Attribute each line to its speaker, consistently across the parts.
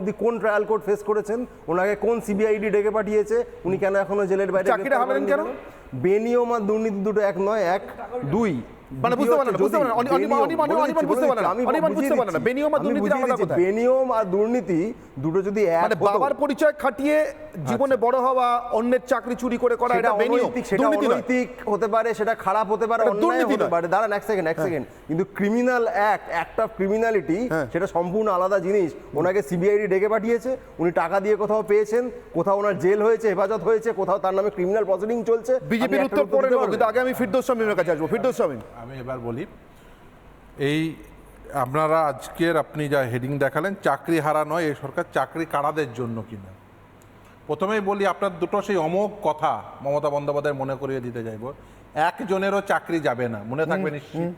Speaker 1: অবধি কোন trial court face করেছেন ওনাকে কোন সিবিআইডি ডেকে পাঠিয়েছে উনি কেন এখনও জেলের বাইরে? বেনিয়ম আর দুর্নীতি দুটো এক নয় এক দুই
Speaker 2: মানে বুঝতে পারলেন পারলেন
Speaker 1: বেনিয়ম-
Speaker 2: বুঝতে পারলেন বুঝতে পারলেন না। আর
Speaker 1: আমি
Speaker 2: আলাদা
Speaker 1: দিচ্ছি, বেনিয়ম আর দুর্নীতি দুটো যদি এক
Speaker 2: মানে বাবার পরিচয় খাটিয়ে জীবনে বড় হওয়া অন্যের চাকরি চুরি করে করা এটা বেনিয়ম।
Speaker 1: অনৈতিক সেটা অনৈতিক হতে পারে সেটা খারাপ হতে পারে অন্যায় হতে পারে। দাঁড়ান এক সেকেন্ড এক সেকেন্ড কিন্তু criminal act act of criminality
Speaker 2: হ্যাঁ।
Speaker 1: সেটা সম্পূর্ণ আলাদা জিনিস। ওনাকে সিবিআইডি ডেকে পাঠিয়েছে উনি টাকা দিয়ে কোথাও পেয়েছেন কোথাও ওনার জেল হয়েছে হেফাজত হয়েছে কোথাও তার নামে ক্রিমিনাল প্রসিডিং চলছে।
Speaker 2: বিজেপির উত্তর
Speaker 1: পারবেন?
Speaker 2: কিন্তু আগে আমি ফিরদোস শামীমের কাছে আসব। ফিরদোস শামীম
Speaker 3: আমি এবার বলি এই আপনারা আজকের আপনি যা হেডিং দেখালেন চাকরি হারা নয় এই সরকার চাকরি কারাদের জন্য কিনা। প্রথমেই বলি আপনার দুটো সেই অমোঘ কথা মমতা বন্দ্যোপাধ্যায় মনে করিয়ে দিতে চাইব একজনেরও চাকরি যাবে না মনে থাকবে নিশ্চিত।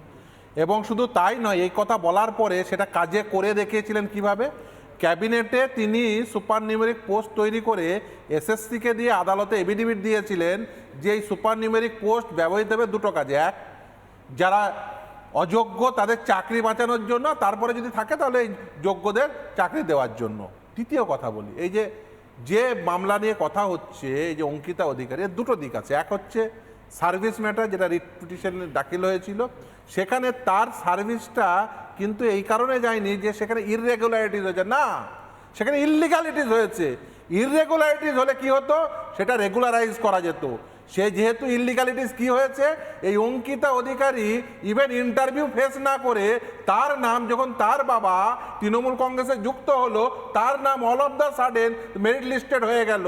Speaker 3: এবং শুধু তাই নয় এই কথা বলার পরে সেটা কাজে করে দেখিয়েছিলেন কীভাবে? ক্যাবিনেটে তিনি সুপার নিউমেরিক পোস্ট তৈরি করে এসএসসিকে দিয়ে আদালতে এভিডেভিট দিয়েছিলেন যে এই সুপার নিউমেরিক পোস্ট ব্যবহৃত হবে দুটো কাজে। এক যারা অযোগ্য তাদের চাকরি বাঁচানোর জন্য, তারপরে যদি থাকে তাহলে এই যোগ্যদের চাকরি দেওয়ার জন্য। তৃতীয় কথা বলি, এই যে যে মামলা নিয়ে কথা হচ্ছে, এই যে অঙ্কিতা অধিকারী, এর দুটো দিক আছে। এক হচ্ছে সার্ভিস ম্যাটার, যেটা রিট পিটিশন দাখিল হয়েছিল, সেখানে তার সার্ভিসটা কিন্তু এই কারণে যায়নি যে সেখানে ইররেগুলারিটিস হয়েছে। না, সেখানে ইললিগালিটিস হয়েছে। ইররেগুলারিটিস হলে কি হতো? সেটা রেগুলারাইজ করা যেত। সে যেহেতু ইলিগালিটিস কি হয়েছে এই Ankita Adhikari even interview face না করে তার নাম যখন তার বাবা তৃণমূল কংগ্রেসে যুক্ত হলো তার নাম all of the sudden merit listed হয়ে গেল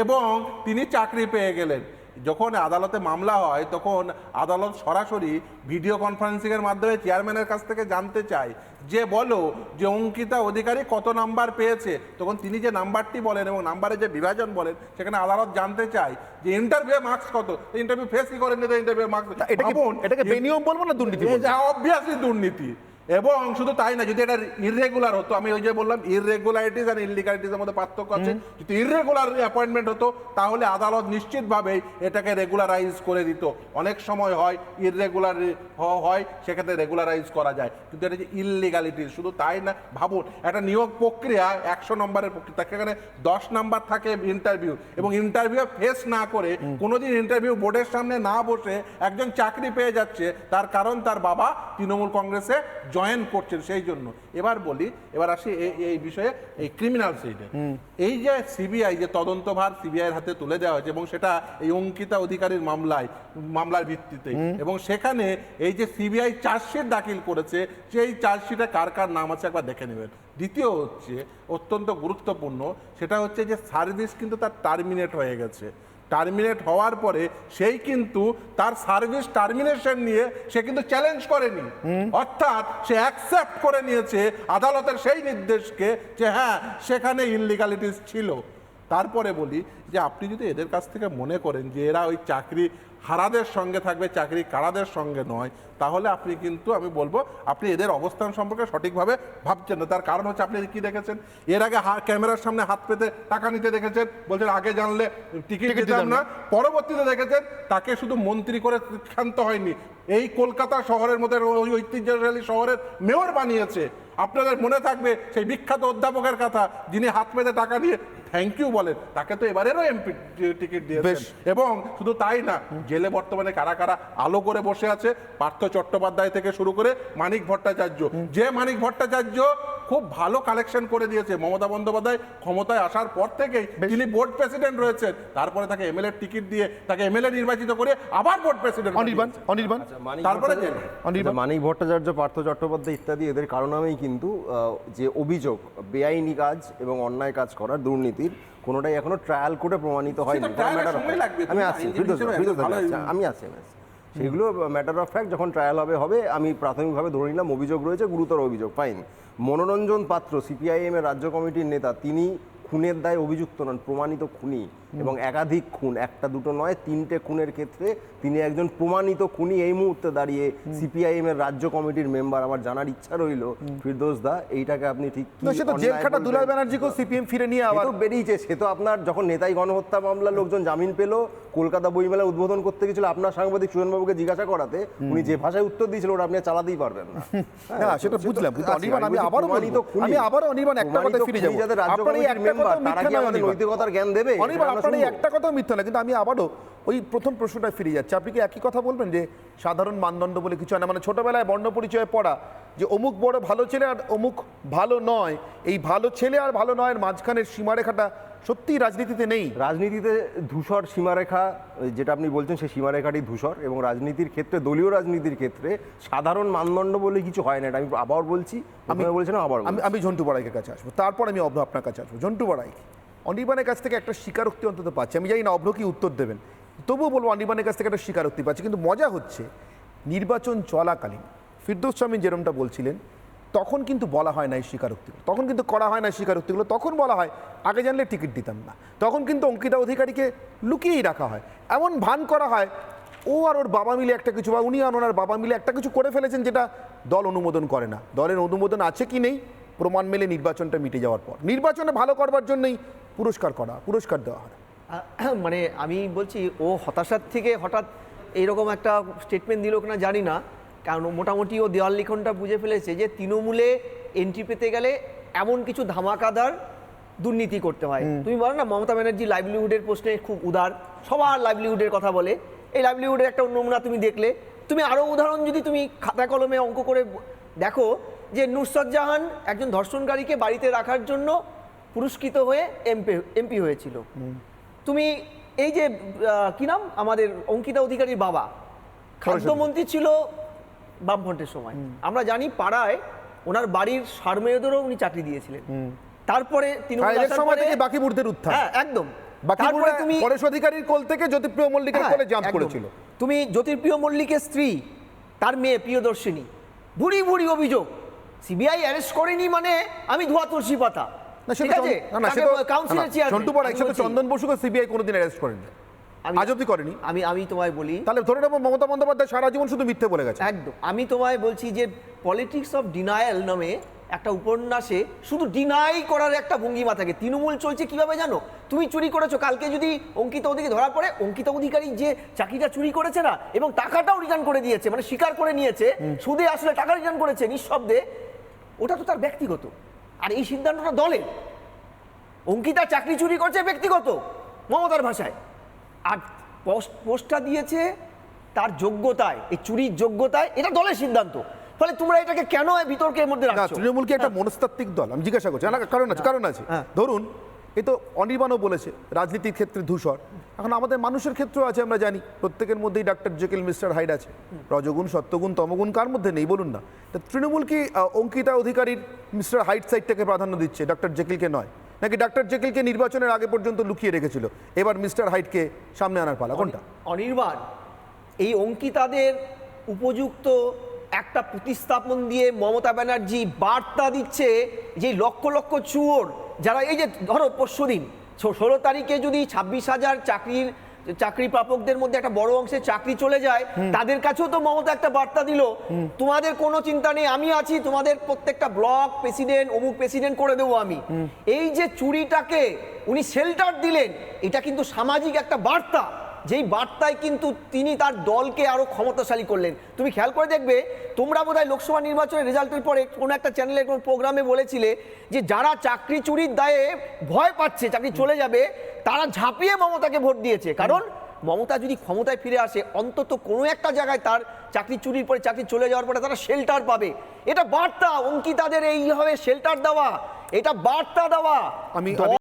Speaker 3: এবং তিনি চাকরি পেয়ে গেলেন। যখন আদালতে মামলা হয় তখন আদালত সরাসরি ভিডিও কনফারেন্সিংয়ের মাধ্যমে চেয়ারম্যানের কাছ থেকে জানতে চায় যে বলো যে অঙ্কিতা অধিকারী কত নাম্বার পেয়েছে। তখন তিনি যে নাম্বারটি বলেন এবং নাম্বারের যে বিভাজন বলেন সেখানে আদালত জানতে চায় যে ইন্টারভিউ মার্কস কত। ইন্টারভিউ ফেস কি করেন ইন্টারভিউ মার্কস
Speaker 2: এটা কি এটাকে বেনিয়ম বলব না দুর্নীতি?
Speaker 3: অবভিয়াসলি দুর্নীতি। এবং শুধু তাই না যদি এটা ইররেগুলার হতো আমি ওই যে বললাম ইররেগুলারিটিস আর ইলিগালিটিসের মধ্যে পার্থক্য আছে। যদি ইররেগুলার অ্যাপয়েন্টমেন্ট হতো তাহলে আদালত নিশ্চিতভাবেই এটাকে রেগুলারাইজ করে দিত। অনেক সময় হয় ইররেগুলার হয় সেক্ষেত্রে রেগুলারাইজ করা যায়। কিন্তু এটা যে ইললিগালিটিস শুধু তাই না ভাবুন একটা নিয়োগ প্রক্রিয়া একশো নম্বরের প্রক্রিয়া সেখানে দশ নম্বর থাকে ইন্টারভিউ এবং ইন্টারভিউ ফেস না করে কোনোদিন ইন্টারভিউ বোর্ডের সামনে না বসে একজন চাকরি পেয়ে যাচ্ছে তার কারণ তার বাবা তৃণমূল কংগ্রেসে জয়েন করছেন সেই জন্য। এবার বলি এবার আসি এই- এই বিষয়ে এই ক্রিমিনাল সাইডে এই যে সিবিআই যে তদন্তভার সিবিআই হাতে তুলে দেওয়া হয়েছে এবং সেটা এই অঙ্কিতা অধিকারীর মামলায় মামলার ভিত্তিতে। এবং সেখানে এই যে সিবিআই চার্জশিট দাখিল করেছে সেই চার্জশিটে কার কার নাম আছে একবার দেখে নেবেন। দ্বিতীয় হচ্ছে অত্যন্ত গুরুত্বপূর্ণ সেটা হচ্ছে যে সার্ভিস কিন্তু তার টার্মিনেট হয়ে গেছে। টার্মিনেট হওয়ার পরে সেই কিন্তু তার সার্ভিস টার্মিনেশন নিয়ে সে কিন্তু চ্যালেঞ্জ করেনি। অর্থাৎ সে অ্যাকসেপ্ট করে নিয়েছে আদালতের সেই নির্দেশকে যে হ্যাঁ সেখানে ইনলিগালিটিস ছিল। তারপরে বলি যে আপনি যদি এদের কাছ থেকে মনে করেন যে এরা ওই চাকরি হারাদের সঙ্গে থাকবে চাকরি কারাদের সঙ্গে নয় তাহলে আপনি কিন্তু আমি বলব আপনি এদের অবস্থান সম্পর্কে সঠিকভাবে ভাবছেন না। তার কারণ হচ্ছে আপনি কি দেখেছেন? এর আগে হা- ক্যামেরার সামনে হাত পেতে টাকা নিতে দেখেছেন বলছেন আগে জানলে টিকিট দিতাম না। পরবর্তীতে দেখেছেন তাকে শুধু মন্ত্রী করে ক্ষান্ত হয়নি এই কলকাতা শহরের মধ্যে ওই ঐতিহ্যশালী শহরের মেয়র বানিয়েছে। আপনাদের মনে থাকবে সেই বিখ্যাত অধ্যাপকের কথা যিনি হাত পেতে টাকা নিয়ে থ্যাংক ইউ বলেন। তাকে তো এবারেরও এমপি টিকিট দিয়েছেন। এবং শুধু তাই না জেলে বর্তমানে কারা কারা আলো করে বসে আছে পার্থ চট্টোপাধ্যায় থেকে শুরু করে মানিক ভট্টাচার্য। যে মানিক ভট্টাচার্য খুব ভালো কালেকশন করে দিয়েছে। মমতা বন্দ্যোপাধ্যায় ক্ষমতায় আসার পর থেকেই তিনি বোর্ড প্রেসিডেন্ট রয়েছেন। তারপরে তাকে এমএলএ টিকিট দিয়ে তাকে এমএলএ নির্বাচিত করে আবার বোর্ড প্রেসিডেন্ট
Speaker 2: অনির্বাণ অনির্বাণ।
Speaker 3: তারপরে
Speaker 1: ভট্টাচার্য-
Speaker 2: অনির্বাণ।
Speaker 1: আচ্ছা, মানিক ভট্টাচার্য পার্থ চট্টোপাধ্যায় ইত্যাদি এদের কারণেই কিন্তু যে অভিযোগ বেআইনি কাজ এবং অন্যায় কাজ করার দুর্নীতির কোনোটাই এখনও ট্রায়াল করে প্রমাণিত হয়নি। fact।
Speaker 3: লাগবে,
Speaker 1: আমি আচ্ছা, আমি আসছি সেগুলো ম্যাটার অফ ফ্যাক্ট যখন ট্রায়াল হবে হবে আমি প্রাথমিকভাবে ধরে নিলাম অভিযোগ রয়েছে গুরুতর অভিযোগ ফাইন মনোরঞ্জন পাত্র সিপিআইএম এর রাজ্য কমিটির নেতা তিনি খুনের দায়ে অভিযুক্ত নন প্রমাণিত খুনি। এবং একাধিক খুন একটা দুটো নয় তিনটে খুনের ক্ষেত্রে তিনি একজন প্রমাণিত খুনি। এই মুহূর্তে দাঁড়িয়ে সিপিআইএম এর রাজ্য কমিটির মেম্বার আমার জানার ইচ্ছা রইল ফিরদোস দা এইটাকে আপনি ঠিক কি
Speaker 2: সে তো জেল
Speaker 1: অন্যায়
Speaker 2: খাটা
Speaker 1: বলবেন?
Speaker 2: দুলাল ব্যানার্জিকেও সিপিএম ফিরে নিয়ে আবার
Speaker 1: বেরিয়েছে সে তো আপনার যখন নেতাই গণহত্যা মামলা লোকজন জামিন পেল কলকাতা বইমেলা উদ্বোধন করতে গেছিল আপনার সাংবাদিক সুজনবাবুকে জিজ্ঞাসা করাতে উনি যে ভাষায় উত্তর দিয়েছিল ওটা আপনি চালাতেই পারবেন না।
Speaker 2: না সেটা বুঝলাম কিন্তু অনির্বাণ আমি আবারও আমি আবারও অনির্বাণ একটা কথা ফিরে যাব। আপনার এই একটা মিথ্যা নয়,
Speaker 1: নৈতিকতার জ্ঞান দেবে?
Speaker 2: অনির্বাণ আপনার এই একটা কথাও মিথ্যা না কিন্তু আমি আবারও ওই প্রথম প্রশ্নটা ফিরে যাচ্ছে। আপনি কি একই কথা বলবেন যে সাধারণ মানদণ্ড বলে কিছু হয় না? মানে ছোটবেলায় বর্ণ পরিচয়ে পড়া যে অমুক বড় ভালো ছেলে আর অমুক ভালো নয় এই ভালো ছেলে আর ভালো নয়ের মাঝখানের সীমারেখাটা সত্যিই রাজনীতিতে নেই।
Speaker 1: রাজনীতিতে ধূসর সীমারেখা যেটা আপনি বলছেন সেই সীমারেখাটি ধূসর এবং রাজনীতির ক্ষেত্রে দলীয় রাজনীতির ক্ষেত্রে সাধারণ মানদণ্ড বলে কিছু হয় না। এটা আমি আবার বলছি আমি বলছিলাম আবার
Speaker 2: আমি আমি ঝন্টু বড়াইকের কাছে আসব। তারপর আমি আপনার কাছে আসব। ঝন্টু বড়াই অনির্বাণের কাছ থেকে একটা স্বীকারোক্তি অন্তত পাচ্ছি। আমি জানি না অভ্র কি উত্তর দেবেন। তবুও বলব অনির্বাণের কাছ থেকে একটা স্বীকারোক্তি পাচ্ছি। কিন্তু মজা হচ্ছে, নির্বাচন চলাকালীন ফিরদৌস স্বামী যেরমটা বলছিলেন, তখন কিন্তু বলা হয় না এই স্বীকারোক্তিগুলো। তখন কিন্তু করা হয় না স্বীকারোক্তিগুলো। তখন বলা হয়, আগে জানলে টিকিট দিতাম না। তখন কিন্তু অঙ্কিতা অধিকারীকে লুকিয়েই রাখা হয়। এমন ভান করা হয়, ও আর ওর বাবা মিলে একটা কিছু বা উনি আর ওনার বাবা মিলে একটা কিছু করে ফেলেছেন যেটা দল অনুমোদন করে না। দলের অনুমোদন আছে কি নেই? প্রমাণ মেলে নির্বাচনটা মিটে যাওয়ার পর। নির্বাচনে ভালো করবার জন্যই পুরস্কার করা পুরস্কার দেওয়া হয়।
Speaker 4: মানে আমি বলছি ও হতাশার থেকে হঠাৎ এইরকম একটা স্টেটমেন্ট দিল কিনা জানি না। কারণ মোটামুটি ও দেওয়াল লিখনটা বুঝে ফেলেছে যে তৃণমূলে এন্ট্রি পেতে গেলে এমন কিছু ধামাকাদার দুর্নীতি করতে হয়। তুমি বলো না মমতা ব্যানার্জি লাইভলিহুডের প্রশ্নে খুব উদার সবার লাইভলিহুডের কথা বলে। এই লাইভলিহুডের একটা নমুনা তুমি দেখলে। তুমি আরও উদাহরণ যদি তুমি খাতা কলমে অঙ্ক করে দেখো যে নুসরত জাহান একজন ধর্ষণকারীকে বাড়িতে রাখার জন্য পুরস্কৃত হয়ে এমপি এমপি হয়েছিল। তুমি এই যে কি নাম? আমাদের অঙ্কিতা অধিকারীর বাবা। খাদ্যমন্ত্রী ছিল বামফ্রন্টের সময়। আমরা জানি পাড়ায় ওনার বাড়ির সারমেয়দেরও উনি চাকরি দিয়েছিলেন। তারপরে
Speaker 2: বাকি মুহূর্তের উত্থান।
Speaker 4: হ্যাঁ একদম। তারপরে তুমি
Speaker 2: পরেশ অধিকারীর কোল থেকে জ্যোতিপ্রিয় মল্লিকের
Speaker 4: হ্যাঁ,
Speaker 2: কোলে জাম্প করেছিল।
Speaker 4: তুমি মল্লিকের স্ত্রী তার মেয়ে প্রিয়দর্শিনী। ভুড়ি ভুড়ি অভিযোগ। সিবিআই অ্যারেস্ট করেনি মানে আমি ধোয়া তুলসী পাতা। ঠিক আছে? কাউন্সিলর
Speaker 2: চন্টু চন্দন বসুকে সিবিআই কোনোদিন অ্যারেস্ট করেনি। আজ অব্দি করেনি।
Speaker 4: আমি আমি তোমায় বলি
Speaker 2: তাহলে ধরে নেব মমতা বন্দ্যোপাধ্যায় সারা জীবন শুধু মিথ্যে বলে গেছে।
Speaker 4: একদম। আমি তোমায় বলছি যে পলিটিক্স অফ ডিনায়াল নামে একটা উপন্যাসে শুধু ডিনাই করার একটা ভঙ্গিমা থাকে। তৃণমূল চলছে কীভাবে জানো? তুমি চুরি করেছ। কালকে যদি অঙ্কিতা অধিকারী ধরা পড়ে অঙ্কিতা অধিকারী যে চাকরিটা চুরি করেছে না এবং টাকাটাও রিটার্ন করে দিয়েছে মানে স্বীকার করে নিয়েছে সুদে আসলে টাকা রিটার্ন করেছে নিঃশব্দে ওটা তো তার ব্যক্তিগত। আর এই সিদ্ধান্তটা দলের। অঙ্কিতা চাকরি চুরি করছে ব্যক্তিগত মমতার ভাষায়। আর পোস্ট পোস্টটা দিয়েছে তার যোগ্যতায় এই চুরির যোগ্যতায় এটা দলের সিদ্ধান্ত। ফলে তোমরা এটাকে কেন বিতর্কের মধ্যে রাখছো?
Speaker 2: তৃণমূল কি একটা মনস্তাত্ত্বিক দল আমি জিজ্ঞাসা করছি। কারণ আছে কারণ আছে।
Speaker 4: হ্যাঁ।
Speaker 2: ধরুন এ তো অনির্বাণও বলেছে, রাজনীতির ক্ষেত্রে ধূসর। এখন আমাদের মানুষের ক্ষেত্রেও আছে, আমরা জানি। প্রত্যেকের মধ্যেই ডাক্তার জেকেল, মিস্টার হাইড আছে। রজগুণ, সত্যগুণ, তমগুণ কার মধ্যে নেই, বলুন না। তা তৃণমূল কি অঙ্কিতা অধিকারীর মিস্টার হাইট সাইডটাকে প্রাধান্য দিচ্ছে, ডাক্তার জেকেলকে নয়? নাকি ডাক্তার জেকেলকে নির্বাচনের আগে পর্যন্ত লুকিয়ে রেখেছিল? এবার মিস্টার হাইটকে সামনে আনার পালা, কোনটা?
Speaker 4: অনির্বাণ, এই অঙ্কিতাদের উপযুক্ত একটা প্রতিস্থাপন দিয়ে মমতা ব্যানার্জি বার্তা দিচ্ছে যে লক্ষ লক্ষ চুয়োর যারা এই যে ধরো পরশুদিন ষোলো তারিখে যদি ছাব্বিশ হাজার চাকরির চাকরি প্রাপকদের মধ্যে একটা বড় অংশে চাকরি চলে যায় তাদের কাছেও তো মমতা একটা বার্তা দিল। তোমাদের কোনো চিন্তা নেই আমি আছি তোমাদের প্রত্যেকটা ব্লক প্রেসিডেন্ট অমুক প্রেসিডেন্ট করে দেবো আমি। এই যে চুরিটাকে উনি শেল্টার দিলেন এটা কিন্তু সামাজিক একটা বার্তা। যেই বার্তায় কিন্তু তিনি তার দলকে আরও ক্ষমতাশালী করলেন। তুমি খেয়াল করে দেখবে তোমরা বোধহয় লোকসভা নির্বাচনের রেজাল্টের পরে কোনো একটা চ্যানেলে কোনো প্রোগ্রামে বলেছিলে যে যারা চাকরি চুরির দায়ে ভয় পাচ্ছে চাকরি চলে যাবে তারা ঝাঁপিয়ে মমতাকে ভোট দিয়েছে। কারণ মমতা যদি ক্ষমতায় ফিরে আসে অন্তত কোনো একটা জায়গায় তার চাকরি চুরির পরে চাকরি চলে যাওয়ার পরে তারা শেল্টার পাবে। এটা বার্তা অঙ্কিতাদের এইভাবে শেল্টার দেওয়া এটা বার্তা দেওয়া।
Speaker 2: আমি-